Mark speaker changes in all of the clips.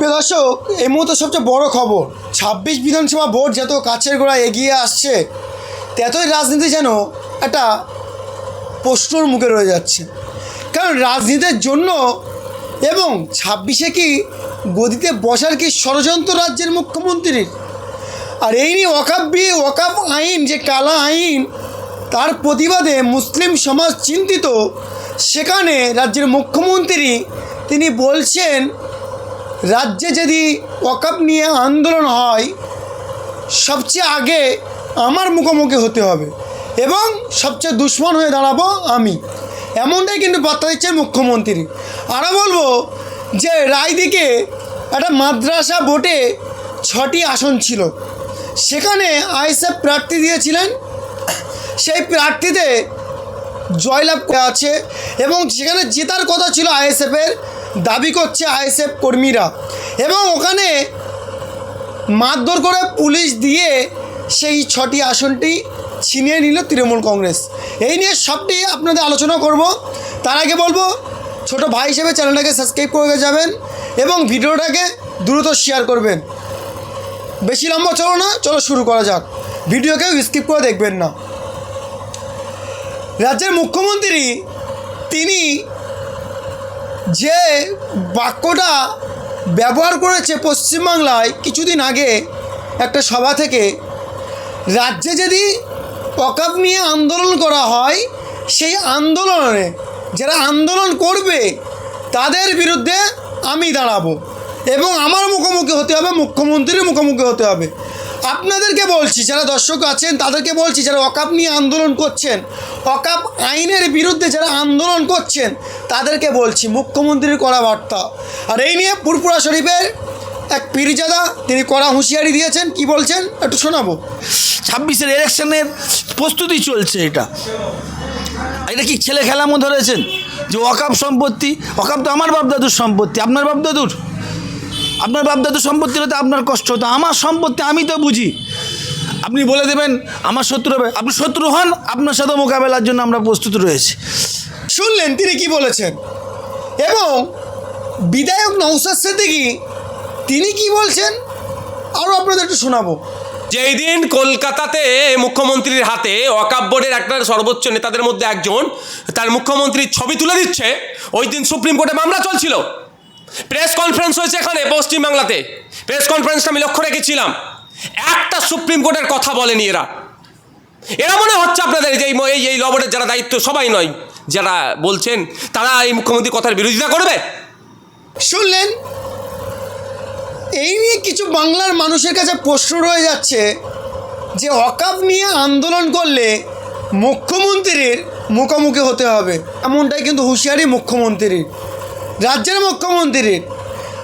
Speaker 1: প্রিয় দর্শক, এই মুহূর্তে সবচেয়ে বড় খবর, ছাব্বিশ বিধানসভা ভোট যত কাছের গোড়া এগিয়ে আসছে, ততই রাজনীতি যেন একটা প্রশ্নর মুখে রয়ে যাচ্ছে। কারণ রাজনীতির জন্য এবং ছাব্বিশে কি গদিতে বসার কি ষড়যন্ত্র রাজ্যের মুখ্যমন্ত্রীর? আর এই নিয়ে ওয়াকাব বি আইন, যে কালা আইন, তার প্রতিবাদে মুসলিম সমাজ চিন্তিত, সেখানে রাজ্যের মুখ্যমন্ত্রী তিনি বলছেন রাজ্যে যদি ওয়াকাব নিয়ে আন্দোলন হয়, সবচেয়ে আগে আমার মুখোমুখি হতে হবে এবং সবচেয়ে দুশ্মন হয়ে দাঁড়াবো আমি। এমনটাই কিন্তু বার্তা দিচ্ছেন মুখ্যমন্ত্রী। আরও বলব যে রায়দিকে একটা মাদ্রাসা ভোটে ছটি আসন ছিল। সেখানে আইএসএফ প্রার্থী দিয়েছিলেন। সেই প্রার্থীতে জয়লাভ আছে এবং সেখানে জেতার কথা ছিল আইএসএফের। দাবি করছে আইএসএফ কর্মীরা এবং ওখানে মারধর করে পুলিশ দিয়ে সেই ছটি আসনটি ছিনিয়ে নিল তৃণমূল কংগ্রেস। এই নিয়ে সবটি আপনাদের আলোচনা করব। তার আগে বলব, ছোট ভাই হিসেবে চ্যানেলটাকে সাবস্ক্রাইব করে যাবেন এবং ভিডিওটাকে দ্রুত শেয়ার করবেন। বেশি লম্বা চলো না, চলো শুরু করা যাক। ভিডিওকে স্কিপ করে দেখবেন না। রাজ্যের মুখ্যমন্ত্রী, তিনি যে বাক্যটা ব্যবহার করেছে পশ্চিমবাংলায় কিছুদিন আগে একটা সভা থেকে, রাজ্যে যদি অকাপ নিয়ে আন্দোলন করা হয়, সেই আন্দোলনে যারা আন্দোলন করবে, তাদের বিরুদ্ধে আমি দাঁড়াবো এবং আমার মুখোমুখি হতে হবে, মুখ্যমন্ত্রীর মুখোমুখি হতে হবে। আপনাদেরকে বলছি, যারা দর্শক আছেন, তাদেরকে বলছি, যারা অকাপ নিয়ে আন্দোলন করছেন, অকাপ আইনের বিরুদ্ধে যারা আন্দোলন করছেন, তাদেরকে বলছি, মুখ্যমন্ত্রীর করা বার্তা। আর এই নিয়ে পুরপুরা শরীফের এক পীরজাদা, তিনি কড়া হুঁশিয়ারি দিয়েছেন। কি বলছেন? একটু শোনাবো।
Speaker 2: ছাব্বিশের ইলেকশনের প্রস্তুতি চলছে এটা। এটা কি ছেলে খেলামো ধরেছেন? যে অকাপ সম্পত্তি, অকাপ তো আমার বাপদাদুর সম্পত্তি, আপনার বাপদাদুর? আপনার বাপদাদুর সম্পত্তি হলে তো আপনার কষ্ট হতো আমার সম্পত্তি আমি তো বুঝি। আপনি বলে দেবেন আমার শত্রু হবে। আপনি শত্রু হন আপনার সাথে মোকাবেলার জন্য আমরা প্রস্তুত রয়েছি।
Speaker 1: শুনলেন তিনি কি বলেছেন? এবং বিধায়ক নৌসাদ সিদ্দিকি তিনি কি বলছেন? আরও আপনাদের একটু শোনাবো।
Speaker 3: যেই দিন কলকাতাতে মুখ্যমন্ত্রীর হাতে ওয়াকাব বোর্ডের একটা সর্বোচ্চ নেতাদের মধ্যে একজন তার মুখ্যমন্ত্রীর ছবি তুলে দিচ্ছে ওই দিন সুপ্রিম কোর্টে মামলা চলছিল। প্রেস কনফারেন্স হয়েছে এখানে পশ্চিমবাংলাতে প্রেস কনফারেন্সটা আমি লক্ষ্য রেখেছিলাম। একটা সুপ্রিম কোর্টের কথা বলেনি এরা। এরা মনে হচ্ছে আপনাদের যে এই এই লবরের যারা দায়িত্ব, সবাই নয়, যারা বলছেন, তারা এই মুখ্যমন্ত্রী কথার বিরোধিতা করবে?
Speaker 1: শুনলেন? এই নিয়ে কিছু বাংলার মানুষের কাছে প্রশ্ন রয়ে যাচ্ছে যে অকাপ নিয়ে আন্দোলন করলে মুখ্যমন্ত্রীর মুখোমুখি হতে হবে। এমনটাই কিন্তু হুঁশিয়ারি মুখ্যমন্ত্রীর। রাজ্যের মুখ্যমন্ত্রীর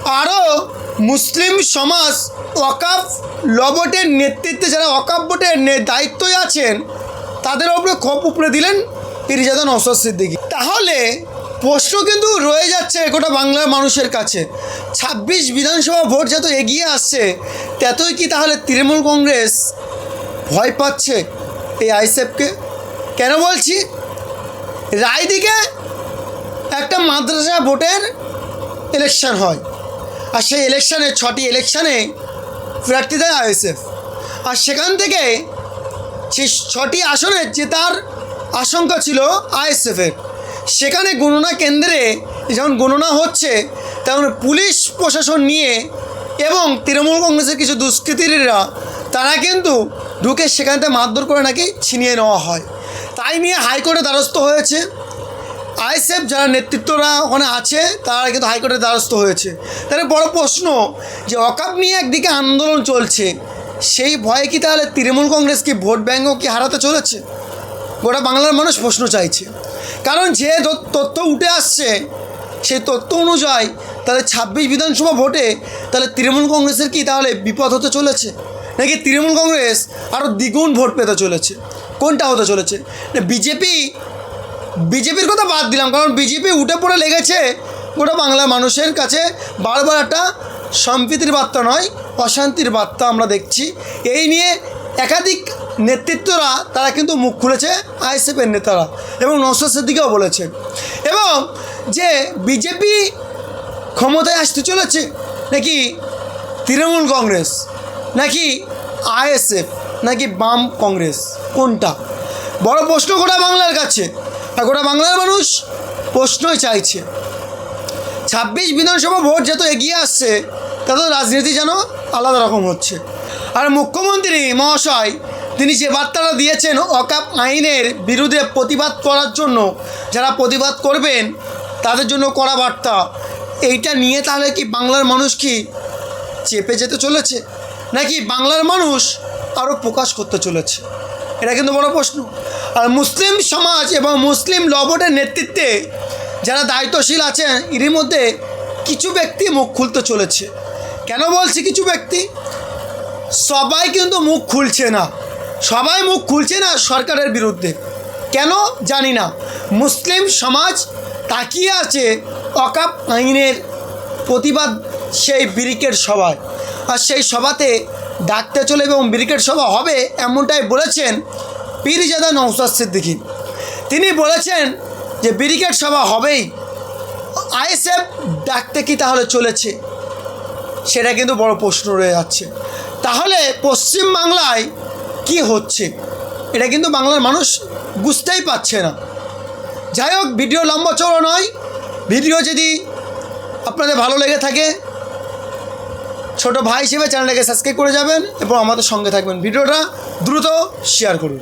Speaker 1: আরও মুসলিম সমাজ ওয়াকাফ লবটের নেতৃত্বে যারা ওয়াকাফ বোর্ডের নে- দায়িত্বে আছেন, তাদের ওপরে খোপ উপরে দিলেন পিরিজাদা নসর সিদ্দিকি। তাহলে প্রশ্ন কিন্তু রয়ে যাচ্ছে গোটা বাংলার মানুষের কাছে। ছাব্বিশ বিধানসভা ভোট যত এগিয়ে আসছে, ততই কি তাহলে তৃণমূল কংগ্রেস ভয় পাচ্ছে এই আইসেফকে কেন বলছি? রায়দিকে একটা মাদ্রাসা ভোটের ইলেকশন হয়। আর সেই ইলেকশনে ছটি ইলেকশনে প্রার্থী দেয় আইএসএফ। আর সেখান থেকে সেই ছটি আসনে জেতার আশঙ্কা ছিল আইএসএফের সেখানে গণনা কেন্দ্রে যখন গণনা হচ্ছে তেমন পুলিশ প্রশাসন নিয়ে এবং তৃণমূল কংগ্রেসের কিছু দুষ্কৃতীরা, তারা কিন্তু ঢুকে সেখান থেকে মারধর করে নাকি ছিনিয়ে নেওয়া হয়। তাই নিয়ে হাইকোর্টে দ্বারস্থ হয়েছে। আইএসএফ যারা নেতৃত্বরা ওখানে আছে, তারা কিন্তু হাইকোর্টের দ্বারস্থ হয়েছে। তাহলে বড় প্রশ্ন যে অকাপ নিয়ে একদিকে আন্দোলন চলছে, সেই ভয়ে কি তাহলে তৃণমূল কংগ্রেস কি ভোট ব্যাঙ্কও কি হারাতে চলেছে? গোটা বাংলার মানুষ প্রশ্ন চাইছে। কারণ যে তথ্য উঠে আসছে, সেই তথ্য অনুযায়ী তাহলে ছাব্বিশ বিধানসভা ভোটে তাহলে তৃণমূল কংগ্রেসের কি তাহলে বিপদ হতে চলেছে? নাকি তৃণমূল কংগ্রেস আরও দ্বিগুণ ভোট পেতে চলেছে? কোনটা হতে চলেছে? বিজেপি বিজেপির কথা বাদ দিলাম, কারণ বিজেপি উঠে পড়ে লেগেছে গোটা বাংলার মানুষের কাছে। বারবার একটা সম্প্রীতির বার্তা নয়, অশান্তির বার্তা আমরা দেখছি। এই নিয়ে একাধিক নেতৃত্বরা, তারা কিন্তু মুখ খুলেছে আইএসএফের নেতারা এবং নৌসাদ সিদ্দিকেও বলেছে এবং যে বিজেপি ক্ষমতায় আসতে চলেছে, নাকি তৃণমূল কংগ্রেস, নাকি আইএসএফ, নাকি বাম কংগ্রেস, কোনটা? বড় প্রশ্ন গোটা বাংলার কাছে। আর গোটা বাংলার মানুষ প্রশ্নই চাইছে। ছাব্বিশ বিধানসভা ভোট যত এগিয়ে আসছে, তত রাজনীতি যেন আলাদা রকম হচ্ছে। আর মুখ্যমন্ত্রী মহাশয়, তিনি যে বার্তাটা দিয়েছেন অকাপ আইনের বিরুদ্ধে প্রতিবাদ করার জন্য, যারা প্রতিবাদ করবেন, তাদের জন্য করা বার্তা। এইটা নিয়ে তাহলে কি বাংলার মানুষ কি চেপে যেতে চলেছে? নাকি বাংলার মানুষ আরও প্রকাশ করতে চলেছে? এটা কিন্তু বড় প্রশ্ন। আর মুসলিম সমাজ এবং মুসলিম ল বোর্ডের নেতৃত্বে যারা দায়িত্বশীল আছেন, এরই মধ্যে কিছু ব্যক্তি মুখ খুলতে চলেছে। কেন বলছি কিছু ব্যক্তি? সবাই কিন্তু মুখ খুলছে না। সবাই মুখ খুলছে না সরকারের বিরুদ্ধে। কেন? জানি না। মুসলিম সমাজ তাকিয়ে আছে অকাপ আইনের প্রতিবাদ, সেই ব্রিকেট সভায়। আর সেই সভাতে ডাকতে চলে এবং ব্রিকেট সভা হবে এমনটাই বলেছেন পীরজাদা নৌসাদ সিদ্দিকী। তিনি বলেছেন যে ব্রিকেট সভা হবেই। আইএসএফ ডাকতে কি তাহলে চলেছে? সেটা কিন্তু বড় প্রশ্ন রয়ে যাচ্ছে। তাহলে পশ্চিম বাংলায় কি হচ্ছে? এটা কিন্তু বাংলার মানুষ বুঝতেই পারছে না। যাই হোক, ভিডিও লম্বা চড়ো নয়। ভিডিও যদি আপনাদের ভালো লেগে থাকে ছোট ভাই হিসেবে চ্যানেলটাকে সাবস্ক্রাইব করে যাবেন এবং আমাদের সঙ্গে থাকবেন। ভিডিওটা দ্রুত শেয়ার করুন।